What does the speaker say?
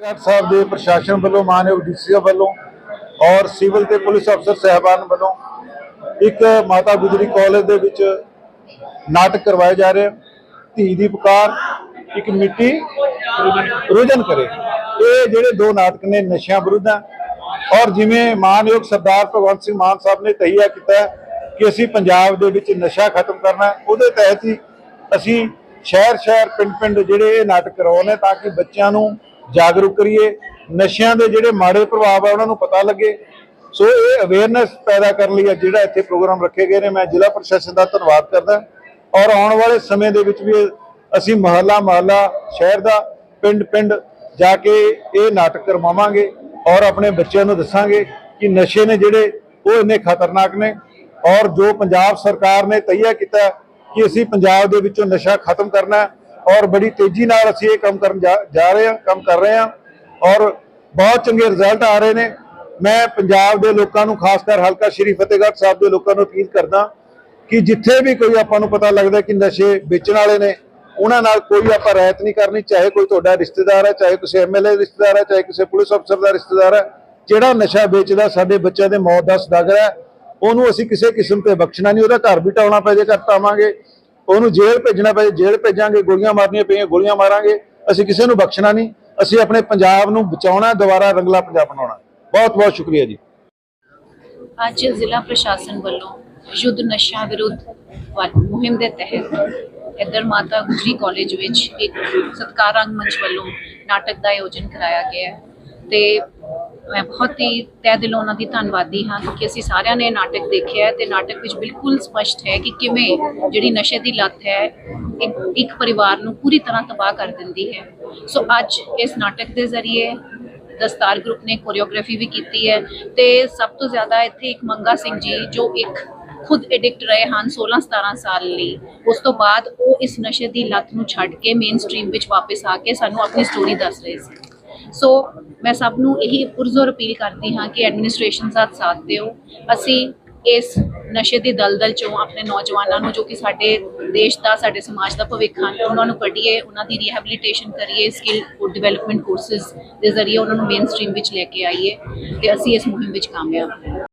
ਫਤਿਹਗੜ੍ਹ ਸਾਹਿਬ ਦੇ ਪ੍ਰਸ਼ਾਸਨ ਵੱਲੋਂ, ਮਾਨਯੋਗ ਡੀਸੀ ਵੱਲੋਂ ਔਰ ਸਿਵਲ ਤੇ ਪੁਲਿਸ ਅਫਸਰ ਸਹਿਬਾਨ ਵੱਲੋਂ ਇੱਕ ਮਾਤਾ ਗੁਜਰੀ ਕਾਲਜ ਦੇ ਵਿੱਚ ਨਾਟਕ ਕਰਵਾਏ ਜਾ ਰਹੇ ਧੀ ਦੀ ਪੁਕਾਰ, ਇੱਕ ਮਿੱਟੀ ਰੋਜਨ ਕਰੇ। ਇਹ ਜਿਹੜੇ ਦੋ ਨਾਟਕ ਨੇ, ਨਸ਼ਿਆਂ ਵਿਰੁੱਧ ਹੈ। ਔਰ ਜਿਵੇਂ ਮਾਨਯੋਗ ਸਰਦਾਰ ਭਗਵੰਤ ਸਿੰਘ ਮਾਨ ਸਾਹਿਬ ਨੇ ਤਹੀਆ ਕੀਤਾ ਕਿ ਅਸੀਂ ਪੰਜਾਬ ਦੇ ਵਿੱਚ ਨਸ਼ਾ ਖਤਮ ਕਰਨਾ ਉਹਦੇ ਤਹਿਤ ਹੀ ਅਸੀਂ ਸ਼ਹਿਰ ਸ਼ਹਿਰ ਪਿੰਡ ਪਿੰਡ ਜਿਹੜੇ ਇਹ ਨਾਟਕ ਕਰਵਾਉਣੇ ਤਾਂ ਕਿ ਬੱਚਿਆਂ ਨੂੰ ਜਾਗਰੂਕ ਕਰੀਏ, ਨਸ਼ਿਆਂ ਦੇ ਜਿਹੜੇ ਮਾੜੇ ਪ੍ਰਭਾਵ ਆ, ਉਹਨਾਂ ਨੂੰ ਪਤਾ ਲੱਗੇ। ਸੋ ਇਹ ਅਵੇਅਰਨੈਸ ਪੈਦਾ ਕਰਨ ਲਈ ਅੱਜ ਜਿਹੜਾ ਇੱਥੇ ਪ੍ਰੋਗਰਾਮ ਰੱਖੇ ਗਏ ਨੇ, ਮੈਂ ਜ਼ਿਲ੍ਹਾ ਪ੍ਰਸ਼ਾਸਨ ਦਾ ਧੰਨਵਾਦ ਕਰਦਾ। ਔਰ ਆਉਣ ਵਾਲੇ ਸਮੇਂ ਦੇ ਵਿੱਚ ਵੀ ਅਸੀਂ ਮਹੱਲਾ ਮਹੱਲਾ, ਸ਼ਹਿਰ ਦਾ, ਪਿੰਡ ਪਿੰਡ ਜਾ ਕੇ ਇਹ ਨਾਟਕ ਕਰਵਾਵਾਂਗੇ ਔਰ ਆਪਣੇ ਬੱਚਿਆਂ ਨੂੰ ਦੱਸਾਂਗੇ ਕਿ ਨਸ਼ੇ ਨੇ ਜਿਹੜੇ, ਉਹ ਇੰਨੇ ਖਤਰਨਾਕ ਨੇ। ਔਰ ਜੋ ਪੰਜਾਬ ਸਰਕਾਰ ਨੇ ਤੈਯ ਕੀਤਾ ਕਿ ਅਸੀਂ ਪੰਜਾਬ ਦੇ ਵਿੱਚੋਂ ਨਸ਼ਾ ਖਤਮ ਕਰਨਾ ਔਰ ਬੜੀ ਤੇਜ਼ੀ ਨਾਲ ਅਸੀਂ ਇਹ ਕੰਮ ਕਰਨ ਜਾ- ਰਹੇ ਹਾਂ, ਕੰਮ ਕਰ ਰਹੇ ਹਾਂ। ਔਰ ਬਹੁਤ ਚੰਗੇ ਰਿਜ਼ਲਟ ਆ ਰਹੇ ਨੇ। ਮੈਂ ਪੰਜਾਬ ਦੇ ਲੋਕਾਂ ਨੂੰ, ਖਾਸ ਕਰ ਹਲਕਾ ਸ਼੍ਰੀ ਫਤਿਹਗੜ੍ਹ ਸਾਹਿਬ ਦੇ ਲੋਕਾਂ ਨੂੰ ਅਪੀਲ ਕਰਦਾ ਕਿ ਜਿੱਥੇ ਵੀ ਕੋਈ ਆਪਾਂ ਨੂੰ ਪਤਾ ਲੱਗਦਾ ਕਿ ਨਸ਼ੇ ਵੇਚਣ ਵਾਲੇ ਨੇ, ਉਹਨਾਂ ਨਾਲ ਕੋਈ ਆਪਾਂ ਰਾਇਤ ਨਹੀਂ ਕਰਨੀ, ਚਾਹੇ ਕੋਈ ਤੁਹਾਡਾ ਰਿਸ਼ਤੇਦਾਰ ਹੈ, ਚਾਹੇ ਕਿਸੇ ਐਮਐਲਏ ਰਿਸ਼ਤੇਦਾਰ ਹੈ, ਚਾਹੇ ਕਿਸੇ ਪੁਲਿਸ ਅਫਸਰ ਦਾ ਰਿਸ਼ਤੇਦਾਰ ਹੈ, ਜਿਹੜਾ ਨਸ਼ਾ ਵੇਚਦਾ, ਸਾਡੇ ਬੱਚਿਆਂ ਦੇ ਮੌਤ ਦਾ ਸਦਾਗਰ ਹੈ, ਉਹਨੂੰ ਅਸੀਂ ਕਿਸੇ ਕਿਸਮ ਤੇ ਬਖਸ਼ਣਾ ਨਹੀਂ, ਉਹਦਾ ਘਰ ਵੀ ਟਾਉਣਾ ਪੈ ਜੇ, ਘਰ ਟਾਵਾਂਗੇ। ਉਹਨੂੰ ਜੇਲ੍ਹ ਭੇਜਣਾ ਪਏ, ਜੇਲ੍ਹ ਭੇਜਾਂਗੇ, ਗੋਲੀਆਂ ਮਾਰਨੀਆਂ ਪਈਆਂ, ਗੋਲੀਆਂ ਮਾਰਾਂਗੇ। ਅਸੀਂ ਕਿਸੇ ਨੂੰ ਬਖਸ਼ਣਾ ਨਹੀਂ। ਅਸੀਂ ਆਪਣੇ ਪੰਜਾਬ ਨੂੰ ਬਚਾਉਣਾ, ਦੁਬਾਰਾ ਰੰਗਲਾ ਪੰਜਾਬ ਬਣਾਉਣਾ। ਬਹੁਤ ਬਹੁਤ ਸ਼ੁਕਰੀਆ ਜੀ। ਅੱਜ ਜ਼ਿਲ੍ਹਾ ਪ੍ਰਸ਼ਾਸਨ ਵੱਲੋਂ ਯੁੱਧ ਨਸ਼ਾ ਵਿਰੁੱਧ ਮੁਹਿੰਮ ਦੇ ਤਹਿਤ ਇੱਧਰ ਮਾਤਾ ਗੁਜਰੀ ਕਾਲਜ ਵਿੱਚ ਇੱਕ ਸਤਕਾਰ ਰੰਗ ਮੰਚ ਵੱਲੋਂ ਨਾਟਕ ਦਾ ਆਯੋਜਨ ਕਰਾਇਆ ਗਿਆ ਤੇ ਮੈਂ ਬਹੁਤ ਹੀ ਤਹਿ ਦਿਲੋਂ ਉਹਨਾਂ ਦੀ ਧੰਨਵਾਦੀ ਹਾਂ ਕਿਉਂਕਿ ਅਸੀਂ ਸਾਰਿਆਂ ਨੇ ਨਾਟਕ ਦੇਖਿਆ ਹੈ ਤੇ ਨਾਟਕ ਵਿੱਚ ਬਿਲਕੁਲ ਸਪਸ਼ਟ ਹੈ ਕਿ ਕਿਵੇਂ ਜਿਹੜੀ ਨਸ਼ੇ ਦੀ ਲੱਤ ਹੈ, ਇੱਕ ਇੱਕ ਪਰਿਵਾਰ ਨੂੰ ਪੂਰੀ ਤਰ੍ਹਾਂ ਤਬਾਹ ਕਰ ਦਿੰਦੀ ਹੈ। ਸੋ ਅੱਜ ਇਸ ਨਾਟਕ ਦੇ ਜ਼ਰੀਏ ਦਸਤਾਰ ਗਰੁੱਪ ਨੇ ਕੋਰੀਓਗ੍ਰਾਫੀ ਵੀ ਕੀਤੀ ਹੈ ਤੇ ਸਭ ਤੋਂ ਜ਼ਿਆਦਾ ਇੱਥੇ ਇੱਕ ਮੰਗਾ ਸਿੰਘ ਜੀ ਜੋ ਇੱਕ ਖੁਦ ਐਡਿਕਟ ਰਹੇ ਹਨ 16 17 ਸਾਲ ਲਈ। ਉਸ ਤੋਂ ਬਾਅਦ ਉਹ ਇਸ ਨਸ਼ੇ ਦੀ ਲੱਤ ਨੂੰ ਛੱਡ ਕੇ ਮੇਨ ਸਟ੍ਰੀਮ ਵਿੱਚ ਵਾਪਸ ਆ ਕੇ ਸਾਨੂੰ ਆਪਣੀ ਸਟੋਰੀ ਦੱਸ ਰਹੇ ਸੀ। ਸੋ ਮੈਂ ਸਭ ਨੂੰ ਇਹੀ ਪੁਰਜ਼ੋਰ ਅਪੀਲ ਕਰਦੀ ਹਾਂ ਕਿ ਐਡਮਿਨਿਸਟ੍ਰੇਸ਼ਨ ਸਾਥ ਸਾਥ ਦਿਓ। ਅਸੀਂ ਇਸ ਨਸ਼ੇ ਦੀ ਦਲਦਲ ਚੋਂ ਆਪਣੇ ਨੌਜਵਾਨਾਂ ਨੂੰ ਜੋ ਕਿ ਸਾਡੇ ਦੇਸ਼ ਦਾ, ਸਾਡੇ ਸਮਾਜ ਦਾ ਭਵਿੱਖ ਹਨ, ਉਹਨਾਂ ਨੂੰ ਕੱਢੀਏ, ਉਹਨਾਂ ਦੀ ਰੀਹੈਬਿਲਿਟੇਸ਼ਨ ਕਰੀਏ ਸਕਿੱਲ ਡਿਵੈਲਪਮੈਂਟ ਕੋਰਸਸ ਦੇ ਜ਼ਰੀਏ ਉਹਨਾਂ ਨੂੰ ਮੇਨ ਸਟ੍ਰੀਮ ਵਿੱਚ ਲੈ ਕੇ ਆਈਏ ਤੇ ਅਸੀਂ ਇਸ ਮੁਹਿੰਮ ਵਿੱਚ ਕਾਮਯਾਬ